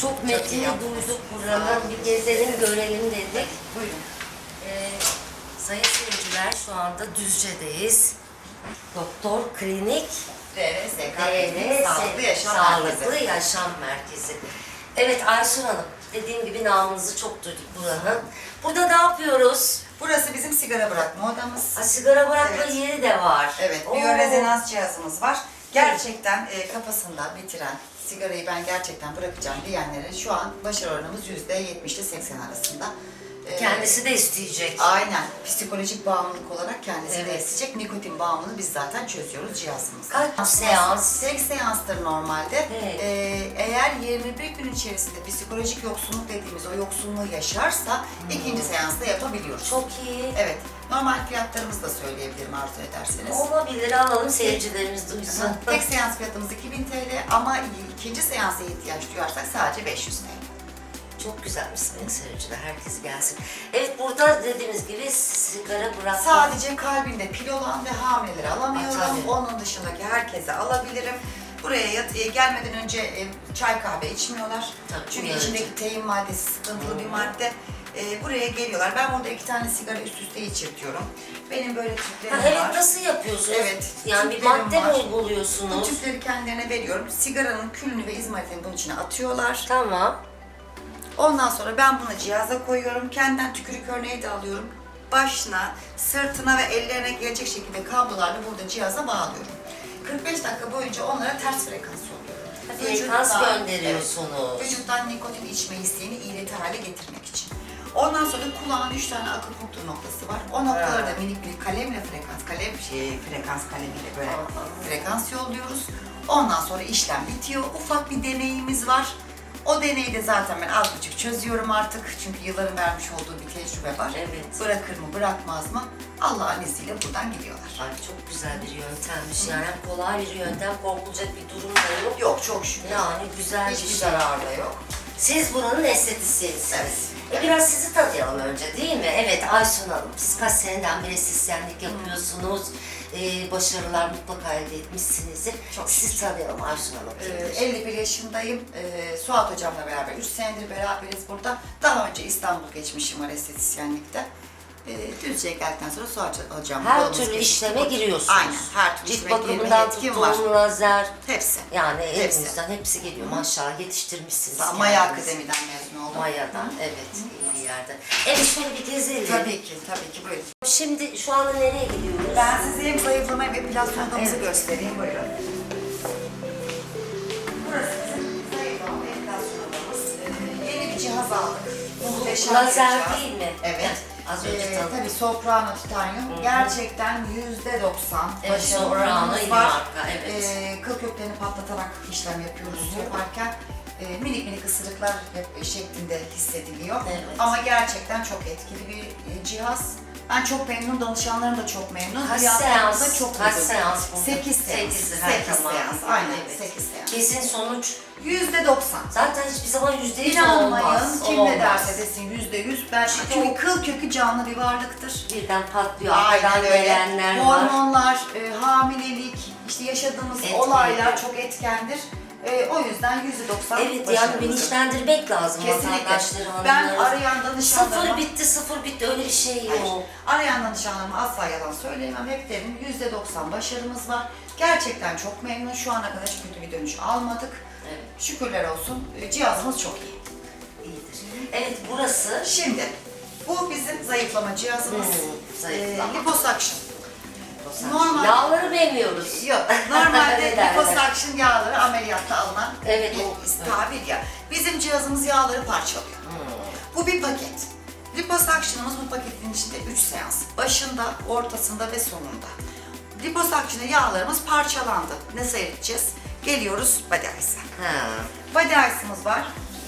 Çok metni yaptınız. duyduk buranın. Bir gezelim görelim dedik. Buyurun. Ee, sayın seyirciler şu anda Düzce'deyiz. Doktor Klinik DRSK DRS Sağlıklı Yaşam Sağlıklı Merkezi. Yaşam Merkezi. Evet Aysun Hanım, dediğim gibi namınızı çok duyduk buranın. Burada ne yapıyoruz? Burası bizim sigara bırakma odamız. Ha, sigara bırakma Evet. yeri de var. Evet, Oo. biyorezonans cihazımız var. Gerçekten e, kafasında bitiren, sigarayı ben gerçekten bırakacağım diyenlere şu an başarı oranımız %70 ile 80 arasında. Kendisi de isteyecek. Aynen. Psikolojik bağımlılık olarak kendisi de Evet. isteyecek. Nikotin bağımlılığını biz zaten çözüyoruz cihazımızda. Kaç seans? Tek seanstır normalde. Evet. Ee, eğer 21 gün içerisinde psikolojik yoksunluk dediğimiz o yoksunluğu yaşarsa ikinci seansta yapabiliyoruz. Çok iyi. Evet. Normal fiyatlarımızı da söyleyebilirim arzu ederseniz. Olabilir alalım seyircilerimiz duysun. Tek seans fiyatımız 2000 TL ama ikinci seansa ihtiyaç duyarsak sadece 500 TL. Çok güzelmiş sayın seyirciler. Herkes gelsin. Evet burada dediğimiz gibi sigara bırakma. Sadece kalbinde pil olan ve hamileleri alamıyorum. Ha, tabii. Onun dışındaki herkese alabilirim. Buraya yat- e, gelmeden önce e, çay kahve içmiyorlar. Tabii, Çünkü uyarıcı. içindeki teyin maddesi sıkıntılı bir madde. E, buraya geliyorlar. Ben burada iki tane sigara üst üste içirtiyorum. Benim böyle tüplerim Ha, evet var. nasıl yapıyorsunuz? Evet, Yani bir tüplerim madde var. mi Bu uyguluyorsunuz? tüpleri kendilerine veriyorum. Sigaranın külünü ve izmaritini bunun içine atıyorlar. Tamam. Ondan sonra ben bunu cihaza koyuyorum. Kendimden tükürük örneği de alıyorum. Başına, sırtına ve ellerine gelecek şekilde kablolarla burada cihaza bağlıyorum. 45 dakika boyunca onlara ters frekans yolluyorum. Frekans Vücuttan- gönderiyorsunuz. Evet, vücuttan nikotin içme isteğini iğreti hale getirmek için. Ondan sonra kulağın 3 tane akupunktur noktası var. O noktalara da minik bir kalemle frekans, kalem şey, frekans kalemiyle böyle frekans yolluyoruz. Ondan sonra işlem bitiyor. Ufak bir deneyimiz var. O deneyi de zaten ben az buçuk çözüyorum artık. Çünkü yılların vermiş olduğu bir tecrübe var. Evet. Bırakır mı bırakmaz mı Allah'ın izniyle buradan gidiyorlar. Ay çok güzel bir yöntemmiş. Yani hem kolay bir yöntem, korkulacak bir durum da yok. Yok çok şükür. Yani güzel bir Hiçbir şey. zarar da yok. Siz buranın estetisyenisiniz. Evet. E biraz sizi tanıyalım önce değil mi? Evet Aysun Hanım, siz kaç seneden beri estetisyenlik yapıyorsunuz. Ee, başarılar mutlaka elde etmişsinizdir. Çok Siz tanıyalım Aysun Hanım. Ee, kimdir? 51 yaşındayım. Ee, Suat hocamla beraber 3 senedir beraberiz burada. Daha önce İstanbul geçmişim var estetisyenlikte. Ee, Düzce'ye geldikten sonra Suat hocamla Her türlü kesişti. işleme giriyorsunuz. Aynen. Her türlü Cilt işleme girme bakımından yetkim var. lazer, Hepsi. yani Hepsi. elinizden hepsi geliyor. Maşallah yetiştirmişsiniz. Maya kendinizi. Akademi'den mezun oldum. Maya'dan, evet iyi bir yerde. Evet şöyle bir gezelim. Tabii ki, tabii ki buyurun. Şimdi şu anda nereye gidiyoruz? Ben size hem zayıflama hem epilasyon odamızı Evet. göstereyim. Buyurun. Burası bizim zayıflama ve epilasyon odamız. Ee, yeni bir cihaz aldık. Muhteşem Lazer değil mi? Evet. Az önce Ee, tanıdım. tabii soprano titanyum gerçekten yüzde doksan Evet, başarı oranımız var. marka, evet. Ee, kıl köklerini patlatarak işlem yapıyoruz yaparken. E, minik minik ısırıklar şeklinde hissediliyor. Evet. Ama gerçekten çok etkili bir e, cihaz. Ben çok memnun, danışanlarım da çok memnun. Kaç seans? çok Kaç seans burada? 8 seans. Sekiz, her 8 zaman. seans. Aynen Evet. 8 seans. Kesin sonuç Yüzde doksan. zaten hiçbir zaman yüzde yüz olmaz. kim ne derse desin yüzde yüz. Ben çünkü kıl kökü canlı bir varlıktır. Birden patlıyor. Arkadan öyle. gelenler var. Hormonlar, e, hamilelik, işte yaşadığımız Etkili. olaylar çok etkendir. E, o yüzden yüzde doksan Evet yani bilinçlendirmek lazım Kesinlikle. vatandaşları Ben hanımları. arayan danışanlarıma... Sıfır bitti sıfır bitti öyle bir şey yok. Hayır. Arayan danışanlarıma asla yalan söyleyemem. Hep derim yüzde doksan başarımız var. Gerçekten çok memnun. Şu ana kadar hiç kötü bir dönüş almadık. Evet. Şükürler olsun. E, Cihazımız çok iyi. İyidir. Evet burası Şimdi bu bizim zayıflama cihazımız. Hmm, zayıflama. E, liposuction. Normal- Yağları vermiyoruz. Yok, normalde Ne liposuction yağları ameliyatta alınan Evet, bir o- tabir ya. Bizim cihazımız yağları parçalıyor. Hmm. Bu bir paket. Liposuction'ımız bu paketin içinde 3 seans. Başında, ortasında ve sonunda. Liposuction'da yağlarımız parçalandı. Nasıl eriteceğiz? Geliyoruz body ice'a. Body ice'ımız var.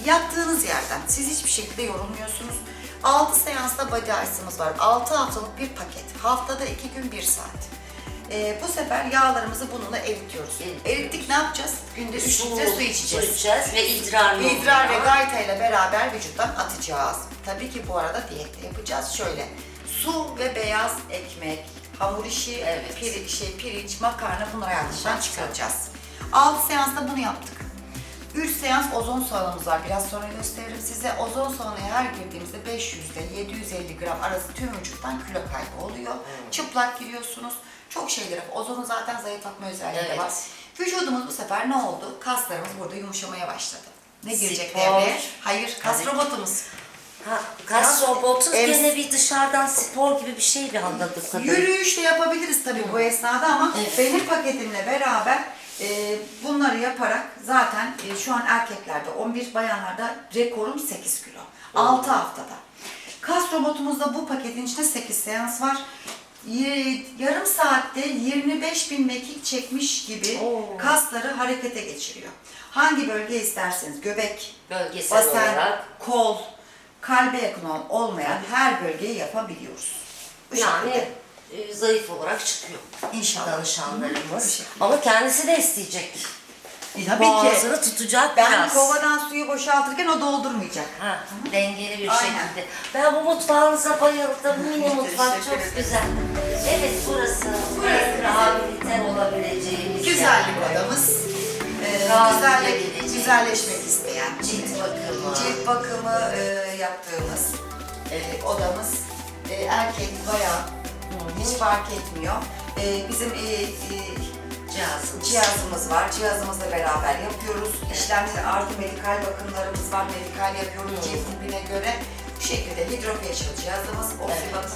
Yattığınız yerden siz hiçbir şekilde yorulmuyorsunuz. 6 seansta body ice'ımız var. 6 haftalık bir paket. Haftada 2 gün 1 saat. Ee, bu sefer yağlarımızı bununla eritiyoruz. Eritiyoruz. Erittik ne yapacağız? Günde 3 litre su içeceğiz. Su içeceğiz ve idrar yoluyla. İdrar ve gayta ile beraber vücuttan atacağız. Tabii ki bu arada diyet de yapacağız. Şöyle su ve beyaz ekmek, hamur işi, Evet. piri- şey, pirinç, makarna bunları hayatımızdan çıkaracağız. 6 seansta bunu yaptık. 3 seans ozon soğanımız var. Biraz sonra gösteririm size. Ozon soğanaya her girdiğimizde 500 ile 750 gram arası tüm vücuttan kilo kaybı oluyor. Çıplak giriyorsunuz. Çok şeyler. Ozonun zaten zayıflatma özelliği de Evet. var. Vücudumuz bu sefer ne oldu? Kaslarımız burada yumuşamaya başladı. Ne girecek Spor. devreye? Hayır, kas Evet. robotumuz. Ha, kas robotu em- gene bir dışarıdan spor gibi bir şey bir anladık. Yürüyüş de yapabiliriz tabii bu esnada ama Evet. benim paketimle beraber e, bunları yaparak zaten e, şu an erkeklerde 11 bayanlarda rekorum 8 kilo. 6 haftada. Kas robotumuzda bu paketin içinde 8 seans var. Yarım saatte 25 bin mekik çekmiş gibi Oo. kasları harekete geçiriyor. Hangi bölge isterseniz göbek, Bölgesel basen, olarak. kol, kalbe yakın ol- olmayan her bölgeyi yapabiliyoruz. Bu Yani şekilde. E, zayıf olarak çıkıyor İnşallah. Danışanlarımız. şekilde. Ama kendisi de isteyecek. E, tabii Boğazını ki. tutacak Ben biraz. kovadan suyu boşaltırken o doldurmayacak. Ha, dengeli bir Aynen. şekilde. Ben bu mutfağınıza bayıldım. Mini mutfak çok güzel. Evet burası. Burası rehabilite olabileceğimiz Güzellik yer. odamız. Ee, güzellik, güzelleşmek isteyen. Cilt bakımı. Cilt bakımı e, yaptığımız e, odamız. E, erkek, bayan hiç fark etmiyor. E, bizim e, e, Cihazımız. cihazımız var. Cihazımızla beraber yapıyoruz. İşlemleri artı medikal bakımlarımız var. Medikal yapıyoruz Hı. cilt tipine göre. Bu şekilde hidrofacial cihazımız, oksibat.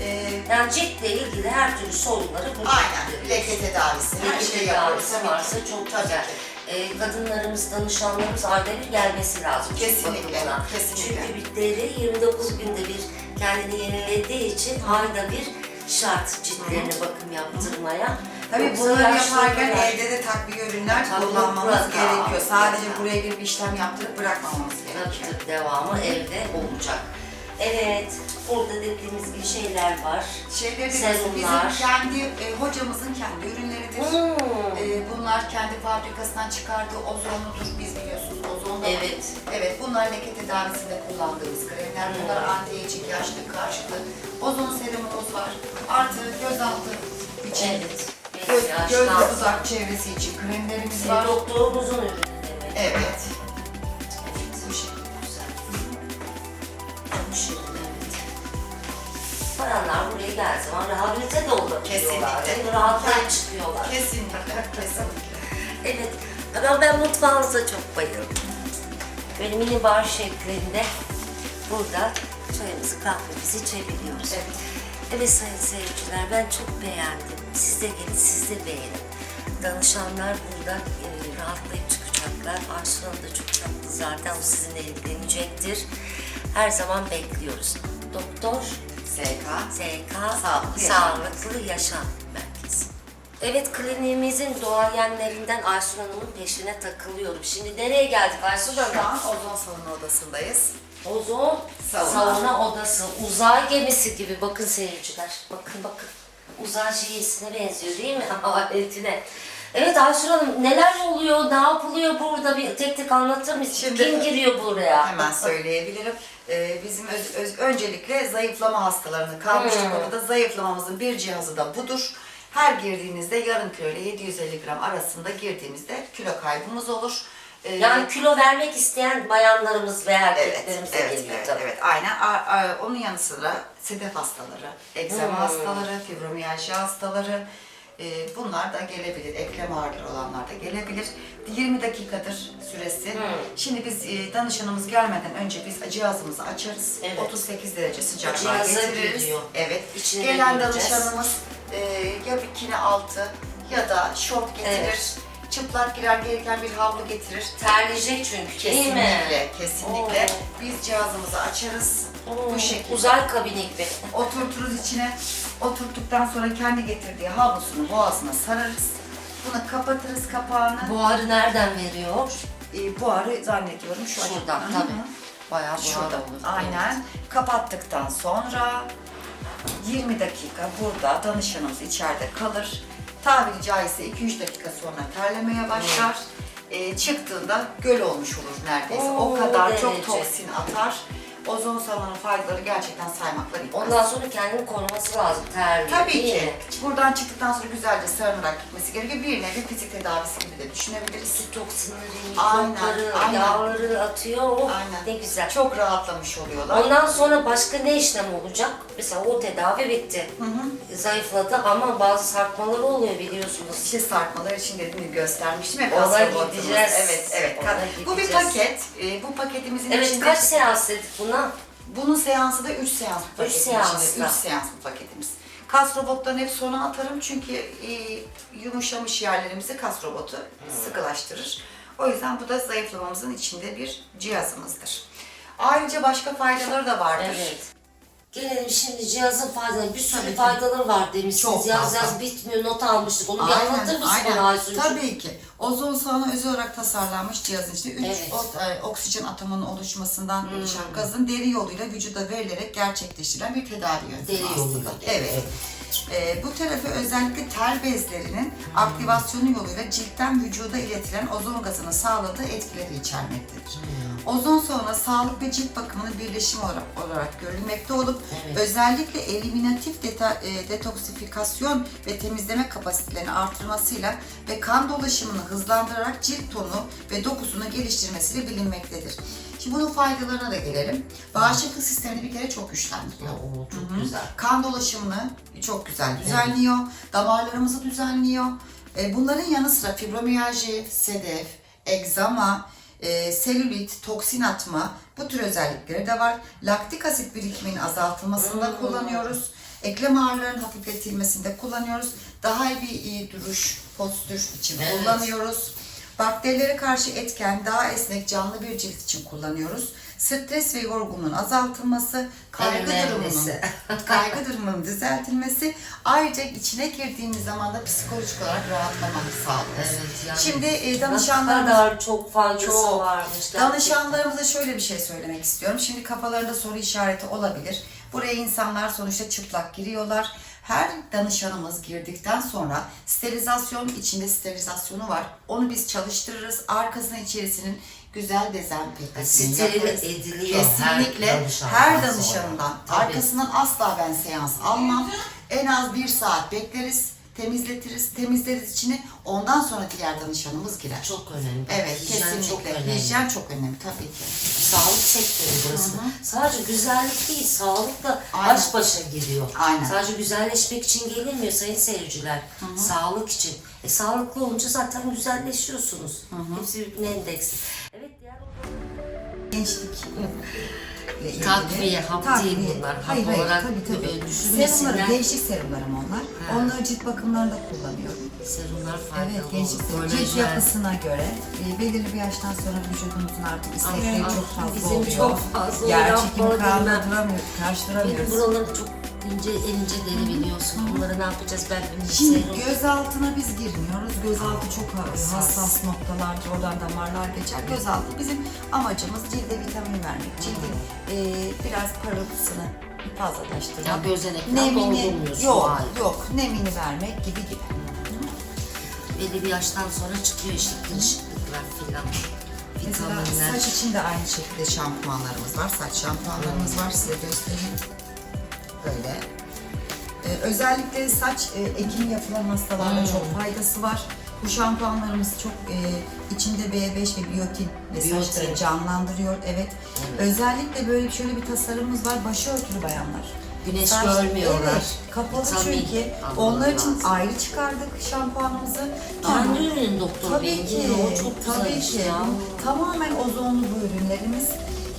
Ee, Yani ciltle ilgili her türlü sorunları burada aynen. görüyoruz. Leke tedavisi. Her Leke şey yapıyoruz. tedavisi Tabii varsa çok Tabii güzel. ki. Ee, kadınlarımız, danışanlarımız ayda bir gelmesi lazım. Kesinlikle, bakımına. kesinlikle. Çünkü bir deri 29 günde bir kendini yenilediği için ayda bir şart ciltlerine bakım yaptırmaya. Tabii Yoksa bunları yaparken evde de takviye ürünler Tabii, kullanmamız mutlaka, gerekiyor. Sadece mutlaka. buraya girip işlem yaptırıp bırakmamamız gerekiyor. tabii devamı evde olacak. Evet, burada dediğimiz gibi şeyler var. Şeyleri Serumlar. bizim kendi e, hocamızın kendi ürünleridir. Hmm. E, bunlar kendi fabrikasından çıkardığı ozonludur. Biz biliyorsunuz Evet. Evet bunlar leke tedavisinde kullandığımız kremler. Hmm. Bunlar anti-aging yaşlı karşıtı. Ozon serumumuz var. Artı gözaltı için. Evet. Göz, göz ve dans. dudak çevresi için kremlerimiz var. Doktorumuzun ürünü demek. Evet. Evet. Bu şekilde. Güzel. Bu şekilde evet. Bayanlar buraya geldiği zaman rehabilite de olabiliyorlar. Kesinlikle. değil mi? Rahatlayıp çıkıyorlar. Kesinlikle. Kesinlikle. Evet. Ama ben mutfağınıza çok bayıldım. Böyle mini bar şeklinde burada çayımızı kahvemizi içebiliyoruz. Evet. Evet sayın seyirciler ben çok beğendim. Siz de gelin siz de beğenin. Danışanlar burada e, rahatlayıp çıkacaklar. Arsu Hanım da çok tatlı zaten o sizinle ilgilenecektir. Her zaman bekliyoruz. Doktor SK. SK Sağlıklı Yaşam Sağlıklı Yaşam Merkezi. Evet kliniğimizin doğayenlerinden Aysun Hanım'ın peşine takılıyorum. Şimdi nereye geldik Aysun Şu Hanım? an ozon salonu odasındayız. Ozon Sauna. sauna. odası. Uzay gemisi gibi bakın seyirciler. Bakın bakın. Uzay şeysine benziyor değil mi? Aletine. Evet Aysun Hanım neler oluyor, ne yapılıyor burada bir tek tek anlatır mısın? Şimdi- Kim giriyor buraya? Hemen söyleyebilirim. Ee, bizim öz- öz- öncelikle zayıflama hastalarını kalmıştık. Hmm. Orada zayıflamamızın bir cihazı da budur. Her girdiğinizde yarım kilo ile 750 gram arasında girdiğimizde kilo kaybımız olur. Ee, Yani kilo vermek isteyen bayanlarımız ve erkeklerimiz de evet, geliyor evet, tabii. evet, aynen. A- a- onun yanı sıra sedef hastaları, egzama Hmm. hastaları, fibromiyalji hastaları, e, bunlar da gelebilir. Eklem ağrıları olanlar da gelebilir. 20 dakikadır süresi. Hmm. Şimdi biz e, danışanımız gelmeden önce biz cihazımızı açarız. Evet. 38 derece sıcaklığa getiririz. giriyor. Evet. İçine Gelen gireceğiz. danışanımız e, ya bikini altı ya da şort getirir. Evet. Çıplak girer gereken bir havlu getirir. Terleyecek çünkü değil mi? Kesinlikle, kesinlikle. Oo. Biz cihazımızı açarız. Oo, Bu şekilde. Uzay kabini gibi. Oturturuz içine. Oturttuktan sonra kendi getirdiği havlusunu boğazına sararız. Bunu kapatırız kapağını. Buharı nereden veriyor? E, buharı zannediyorum şu Şuradan Hı hı. tabii. Bayağı buhar Şurada. olur. Aynen. Kapattıktan sonra 20 dakika burada danışanımız içeride kalır. Tabiri caizse 2-3 dakika sonra terlemeye başlar. E, çıktığında göl olmuş olur neredeyse. o Oo, kadar derece. çok toksin atar. Ozon salonun faydaları gerçekten saymakla bitmez. Ondan sonra kendini koruması lazım terliği Tabii değil ki. mi? Buradan çıktıktan sonra güzelce sarınarak gitmesi gerekiyor. Bir nevi fizik tedavisi gibi de düşünebiliriz. Su toksinleri, Aynen, yağları atıyor. Oh, Aynen. ne güzel. Çok rahatlamış oluyorlar. Ondan sonra başka ne işlem olacak? Mesela o tedavi bitti. Zayıfladı ama bazı sarkmaları oluyor biliyorsunuz. İşte sarkmalar için dediğim gibi göstermiştim. Hep Ona gideceğiz. Evet, evet. Ona Bu bir paket. Ee, bu paketimizin Evet içinde... kaç seans dedik buna? Bunun seansı da 3 seans bu Üç paketin seansta. içinde. 3 seans bu paketimiz. Kas robotlarını hep sona atarım çünkü e, yumuşamış yerlerimizi kas robotu sıkılaştırır. O yüzden bu da zayıflamamızın içinde bir cihazımızdır. Ayrıca başka faydaları da vardır. Evet. Gelelim şimdi cihazın faydaları. Bir sürü Tabii ki. faydaları var demişsiniz. Çok yaz fazla. yaz bitmiyor. Not almıştık. Onu bir anlatır mısın bana Aysuncuğum? Tabii ki. Ozon salonu özel olarak tasarlanmış cihazın içinde 3 Evet. Hmm. oksijen atomunun oluşmasından oluşan gazın deri yoluyla vücuda verilerek gerçekleştirilen bir tedavi yöntemi Deri aslında. yoluyla. Evet. Ee, bu tarafı özellikle ter bezlerinin aktivasyonu yoluyla ciltten vücuda iletilen ozon gazını sağladığı etkileri içermektedir. Ozon salonu sağlık ve cilt bakımının birleşimi olarak, olarak görülmekte olup Evet. özellikle eliminatif deta, e, detoksifikasyon ve temizleme kapasitelerini artırmasıyla ve kan dolaşımını hızlandırarak cilt tonu ve dokusunu geliştirmesiyle bilinmektedir. Şimdi bunun faydalarına da gelelim. Bağışıklık sistemini bir kere çok güçlendiriyor. Oo, çok güzel. Kan dolaşımını çok güzel düzenliyor. Damarlarımızı düzenliyor. E, Bunların yanı sıra fibromiyalji, sedef, egzama, e, selülit, toksin atma bu tür özellikleri de var. Laktik asit birikiminin azaltılmasında kullanıyoruz. Eklem ağrılarının hafifletilmesinde kullanıyoruz. Daha iyi bir iyi duruş, postür için Evet. kullanıyoruz. Bakterilere karşı etken, daha esnek, canlı bir cilt için kullanıyoruz. Stres ve yorgunluğun azaltılması, kaygı durumunun, kaygı durumunun düzeltilmesi, ayrıca içine girdiğimiz zaman da psikolojik olarak rahatlamanı sağlıyor. Evet, yani Şimdi e, danışanlarımız kadar çok faydası çok. varmış. gerçekten. Danışanlarımıza şöyle bir şey söylemek istiyorum. Şimdi kafalarında soru işareti olabilir. Buraya insanlar sonuçta çıplak giriyorlar. Her danışanımız girdikten sonra sterilizasyon içinde sterilizasyonu var. Onu biz çalıştırırız. Arkasına içerisinin güzel dezenfektasyonu Steril ediliyor her Kesinlikle danışandan her sonra. danışanından. Tabii. Arkasından asla ben seans almam. En az bir saat bekleriz. Temizletiriz, temizleriz içini. Ondan sonra diğer danışanımız girer. Çok önemli. Evet, Hijyen kesinlikle. çok önemli. Hijyen çok önemli tabii ki. Sağlık sektörü burası. Sadece güzellik değil, sağlıkla Aynen. baş başa giriyor. Aynen. Sadece güzelleşmek için gelinmiyor sayın seyirciler. Sağlık için. E, sağlıklı olunca zaten güzelleşiyorsunuz. Hepsi birbirine endeksli. Evet diğer Gençlik. İlgili. Takviye, hap değil bunlar. Hap Hayır, hayır, olarak tabii, tabii. düşünmesinler. Serumlarım, gençlik serumlarım onlar. Onları cilt bakımlarında kullanıyorum. serumlar faydalı Evet, gençlik olur. serum. Cilt yapısına göre e, belirli bir yaştan sonra vücudumuzun artık istekleri çok fazla bizim oluyor. çok fazla Yer çekimi kaldıramıyor, Benim karşılamıyoruz. buraları çok ince, ince deri biliyorsun. Bunları ne yapacağız? Ben bir Şimdi serum. göz altına biz girmiyoruz. Gözaltı çok hassas noktalardır. Oradan damarlar geçer. Gözaltı bizim amacımız cilde vitamin vermek. Cildin e, biraz parıltısını fazlalaştırmak. Ya gözenekten doldurmuyorsun. yok, Hayır. yok. Nemini vermek gibi gibi. Belli bir yaştan sonra çıkıyor işte kırışıklıklar filan. Mesela Vitaminler. saç için de aynı şekilde şampuanlarımız var. Saç şampuanlarımız var. Size göstereyim. Böyle. Ee, özellikle saç e, ekimi yapılan hastalarda Hmm. çok faydası var. Bu şampuanlarımız çok e, içinde B5 ve biyotin ve saçları canlandırıyor. Evet. Özellikle böyle şöyle bir tasarımımız var. Başörtülü bayanlar. Güneş Saç- görmüyorlar. Evet, kapalı Vitamin çünkü. Onlar için lazım. ayrı çıkardık şampuanımızı. Kendi ürünün doktor Tabii ki? O çok tabii güzel ki. ya. Tamamen ozonlu bu ürünlerimiz.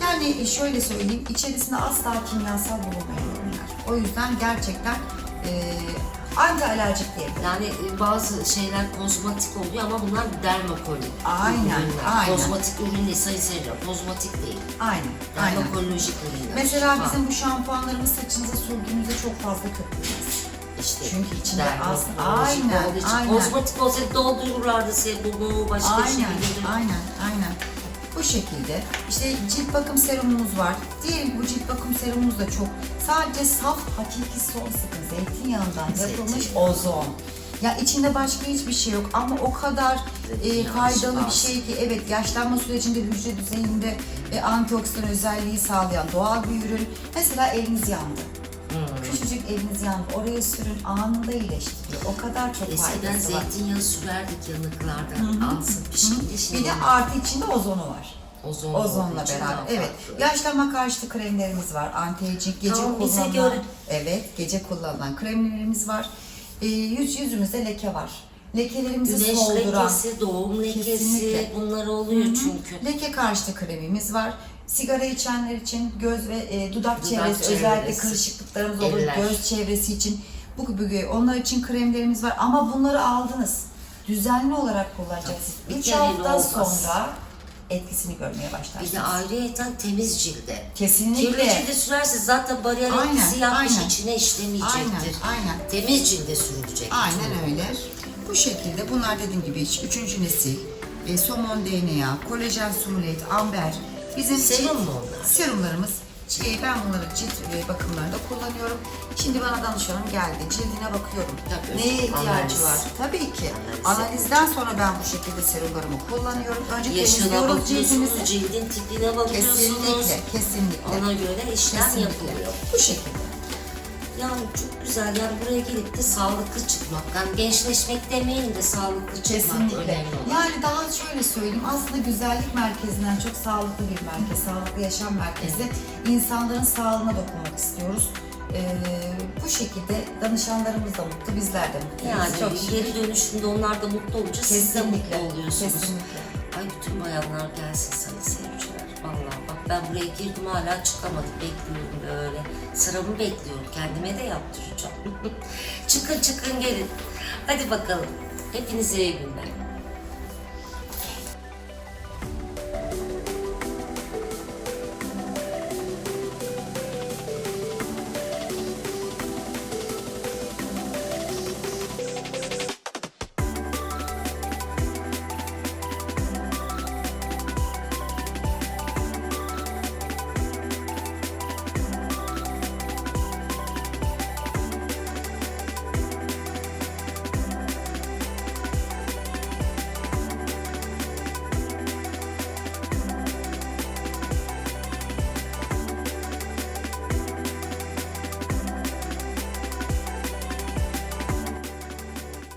Yani şöyle söyleyeyim, içerisinde asla kimyasal ürünler. O yüzden gerçekten e, anti alerjik diyebilirim. Yani e, bazı şeyler kozmetik oluyor ama bunlar dermakoloji. Aynen, ürünler. aynen. Kozmetik ürün değil sayın seyirciler. Kozmetik değil. Aynen, aynen. Dermakolojik ürünler. Mesela Bak, bizim bu şampuanlarımız saçınıza sürdüğümüzde çok fazla köpürmez. işte çünkü içinde dermakolojik az- aynen, olduğu için aynen. Kozmetik olsaydı doldururlardı serumu, başka bir şey Aynen, bilirdim. aynen, aynen. Bu şekilde. İşte cilt bakım serumumuz var. Diyelim bu cilt bakım serumumuz da çok. Sadece saf, hakiki son sıkı zeytinyağından yapılmış Zeytinyağı. ozon. Ya içinde başka hiçbir şey yok ama o kadar e, faydalı bir şey ki evet yaşlanma sürecinde hücre düzeyinde e, antioksidan özelliği sağlayan doğal bir ürün. Mesela eliniz yandı. Hmm. Küçücük eliniz yandı. Oraya sürün anında iyileştiriyor. O kadar çok Eskiden faydası var. zeytinyağı sürerdik yanıklarda. Alsın pişkin şimdi Bir de artı içinde ozonu var. Ozon Ozonla olduğu için beraber. daha Evet. farklı. Yaşlanma karşıtı kremlerimiz var. Anti-aging gece Tamam, bize kullanılan. göre. Evet, gece kullanılan kremlerimiz var. Ee, yüz yüzümüzde leke var. Lekelerimizi Güneş solduran. lekesi, doğum lekesi Kesinlikle. bunlar oluyor çünkü. Leke karşıtı kremimiz var. Sigara içenler için göz ve e, dudak, Dudak çevresi, çevresi. özellikle kırışıklıklarımız olur. Eller. Göz çevresi için bu gibi onlar için kremlerimiz var ama bunları aldınız. Düzenli olarak kullanacaksınız. Bir 3 kere hafta olmaz. sonra etkisini görmeye başlarsınız. Bir de ayrıyeten temiz cilde. Kesinlikle. Kirli cilde sürerse zaten bariyer Aynen, etkisi yapmış aynen. içine işlemeyecektir. Aynen, aynen. Temiz cilde sürülecek. Aynen öyle. Bu şekilde bunlar dediğim gibi üçüncü nesil e, somon DNA, kolajen sumulet, amber bizim Serum mu onlar? Serumlarımız. E, ben bunları cilt bakımlarında kullanıyorum. Şimdi bana danışanım geldi. Cildine bakıyorum. Tabii. Neye ihtiyacı Analiz. var? Tabii ki. Analiz Analizden sonra ben bu şekilde serumlarımı kullanıyorum. Önce Yaşına bakıyorsunuz, cildin tipine bakıyorsunuz. Kesinlikle, kesinlikle. Ona göre işlem Kesinlikle. yapılıyor. Bu şekilde. Yani çok güzel. Yani buraya gelip de sağlıklı çıkmak. Yani gençleşmek demeyin de sağlıklı çıkmak Kesinlikle. önemli olan. Yani daha şöyle söyleyeyim aslında güzellik merkezinden çok sağlıklı bir merkez, sağlıklı yaşam merkezi. İnsanların sağlığına dokunmak istiyoruz. Ee, bu şekilde danışanlarımız da mutlu, bizler de mutluyuz. Yani çok geri dönüşümde onlar da mutlu olunca siz de Kesinlikle, mutlu oluyorsunuz. kesinlikle. Ay bütün bayanlar gelsin sayın seyirciler. Ben buraya girdim hala çıkamadım. Bekliyorum böyle. Sıramı bekliyorum. Kendime de yaptıracağım. çıkın çıkın gelin. Hadi bakalım. Hepinize iyi günler.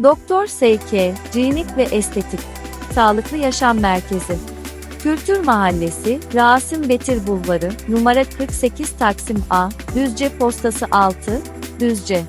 Doktor S.K. Klinik ve Estetik Sağlıklı Yaşam Merkezi Kültür Mahallesi, Rasim Betir Bulvarı, numara 48 Taksim A, Düzce Postası 6, Düzce